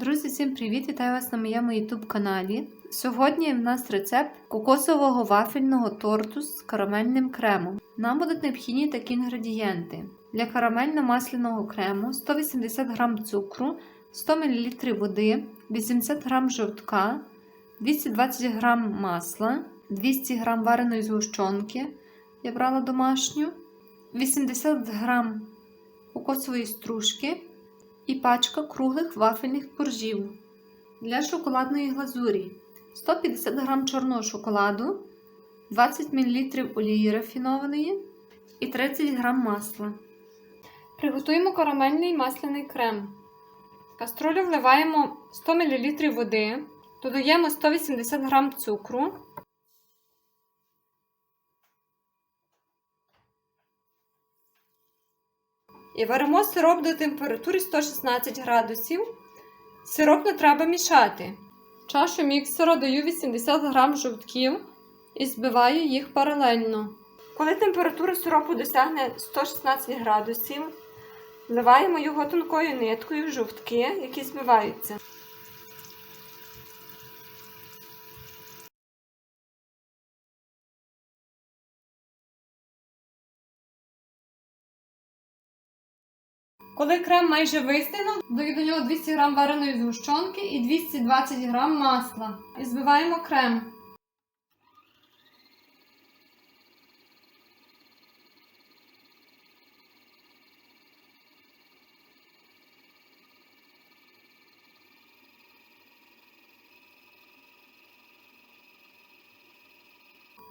Друзі, всім привіт! Вітаю вас на моєму YouTube каналі. Сьогодні в нас рецепт кокосового вафельного торту з карамельним кремом. Нам будуть необхідні такі інгредієнти: для карамельно-масляного крему 180 г цукру, 100 мл води, 80 г жовтка, 220 г масла, 200 г вареної згущенки. Я брала домашню, 80 г кокосової стружки і пачка круглих вафельних коржів. Для шоколадної глазурі 150 г чорного шоколаду, 20 мл олії рафінованої і 30 г масла. Приготуємо карамельний масляний крем. В каструлю вливаємо 100 мл води, додаємо 180 г цукру. І варимо сироп до температури 116 градусів. Сироп не треба мішати. Чашу міксера даю 80 г жовтків і збиваю їх паралельно. Коли температура сиропу досягне 116 градусів, вливаємо його тонкою ниткою в жовтки, які збиваються. Коли крем майже вистигнув, даю до нього 200 г вареної згущенки і 220 г масла. І збиваємо крем.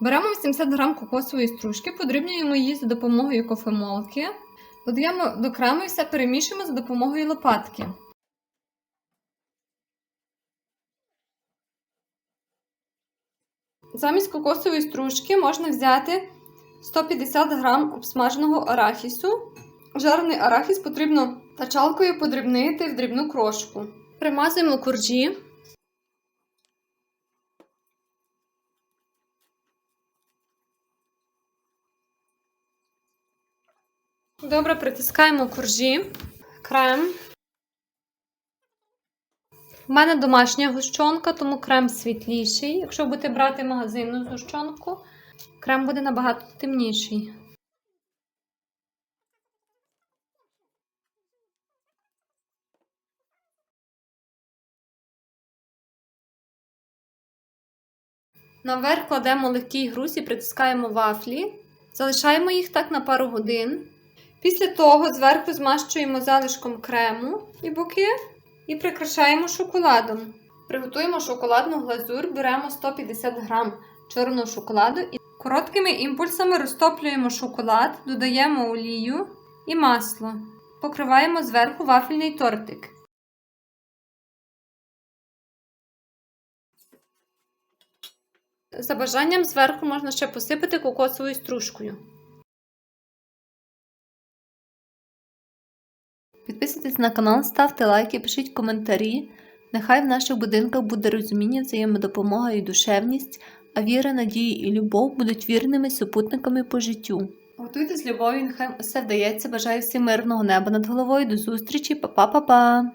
Беремо 80 г кокосової стружки, подрібнюємо її за допомогою кофемолки. Додаємо до крему і все перемішуємо за допомогою лопатки. Замість кокосової стружки можна взяти 150 г обсмаженого арахісу. Жарений арахіс потрібно тачалкою подрібнити в дрібну крошку. Примазуємо коржі. Добре притискаємо коржі, крем. У мене домашня гущонка, тому крем світліший. Якщо будете брати магазинну згущенку, крем буде набагато темніший. Наверх кладемо легкий груз і притискаємо вафлі. Залишаємо їх так на пару годин. Після того зверху змащуємо залишком крему і боки і прикрашаємо шоколадом. Приготуємо шоколадну глазур, беремо 150 г чорного шоколаду і короткими імпульсами розтоплюємо шоколад, додаємо олію і масло. Покриваємо зверху вафельний тортик. За бажанням зверху можна ще посипати кокосовою стружкою. Підписуйтесь на канал, ставте лайки, пишіть коментарі. Нехай в наших будинках буде розуміння, взаємодопомога і душевність, а віра, надії і любов будуть вірними супутниками по життю. Готуйте з любов'ю, нехай все вдається. Бажаю всім мирного неба над головою. До зустрічі, па-па-па-па!